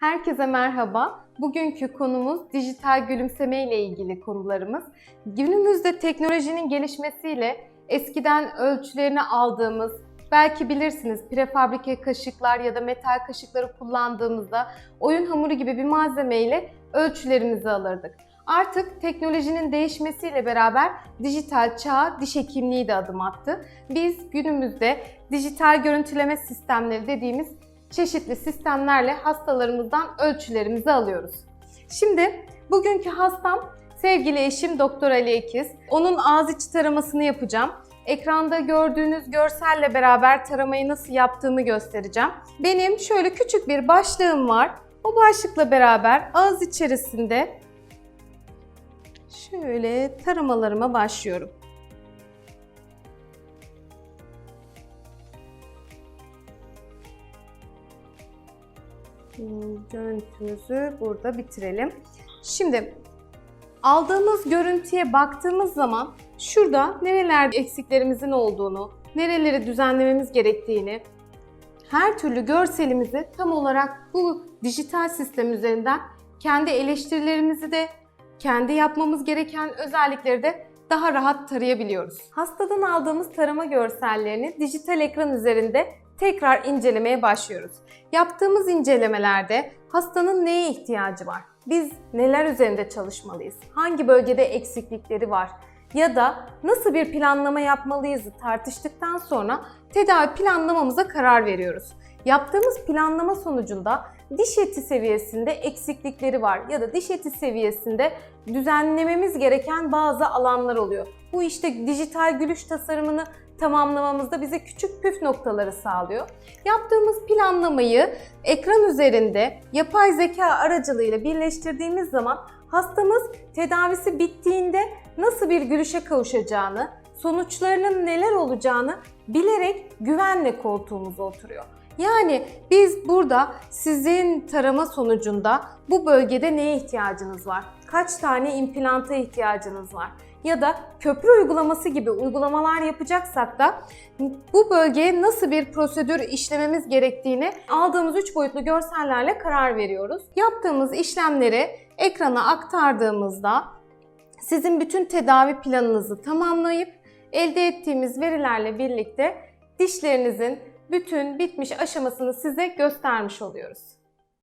Herkese merhaba. Bugünkü konumuz dijital gülümseme ile ilgili konularımız. Günümüzde teknolojinin gelişmesiyle eskiden ölçülerini aldığımız, belki bilirsiniz prefabrike kaşıklar ya da metal kaşıkları kullandığımızda oyun hamuru gibi bir malzeme ile ölçülerimizi alırdık. Artık teknolojinin değişmesiyle beraber dijital çağa diş hekimliği de adım attı. Biz günümüzde dijital görüntüleme sistemleri dediğimiz çeşitli sistemlerle hastalarımızdan ölçülerimizi alıyoruz. Şimdi bugünkü hastam sevgili eşim Doktor Ali Ekiz. Onun ağız içi taramasını yapacağım. Ekranda gördüğünüz görselle beraber taramayı nasıl yaptığımı göstereceğim. Benim şöyle küçük bir başlığım var. O başlıkla beraber ağız içerisinde şöyle taramalarıma başlıyorum. Görüntümüzü burada bitirelim. Şimdi aldığımız görüntüye baktığımız zaman şurada nerelerde eksiklerimizin olduğunu, nereleri düzenlememiz gerektiğini, her türlü görselimizi tam olarak bu dijital sistem üzerinden kendi eleştirilerimizi de, kendi yapmamız gereken özellikleri de daha rahat tarayabiliyoruz. Hastadan aldığımız tarama görsellerini dijital ekran üzerinde tekrar incelemeye başlıyoruz. Yaptığımız incelemelerde hastanın neye ihtiyacı var? Biz neler üzerinde çalışmalıyız? Hangi bölgede eksiklikleri var? Ya da nasıl bir planlama yapmalıyız tartıştıktan sonra tedavi planlamamıza karar veriyoruz. Yaptığımız planlama sonucunda diş eti seviyesinde eksiklikleri var ya da diş eti seviyesinde düzenlememiz gereken bazı alanlar oluyor. Bu işte dijital gülüş tasarımını tamamlamamızda bize küçük püf noktaları sağlıyor. Yaptığımız planlamayı ekran üzerinde yapay zeka aracılığıyla birleştirdiğimiz zaman hastamız tedavisi bittiğinde nasıl bir gülüşe kavuşacağını, sonuçlarının neler olacağını bilerek güvenle koltuğumuza oturuyor. Yani biz burada sizin tarama sonucunda bu bölgede neye ihtiyacınız var? Kaç tane implanta ihtiyacınız var? Ya da köprü uygulaması gibi uygulamalar yapacaksak da bu bölgeye nasıl bir prosedür işlememiz gerektiğini aldığımız 3 boyutlu görsellerle karar veriyoruz. Yaptığımız işlemleri ekrana aktardığımızda sizin bütün tedavi planınızı tamamlayıp elde ettiğimiz verilerle birlikte dişlerinizin bütün bitmiş aşamasını size göstermiş oluyoruz.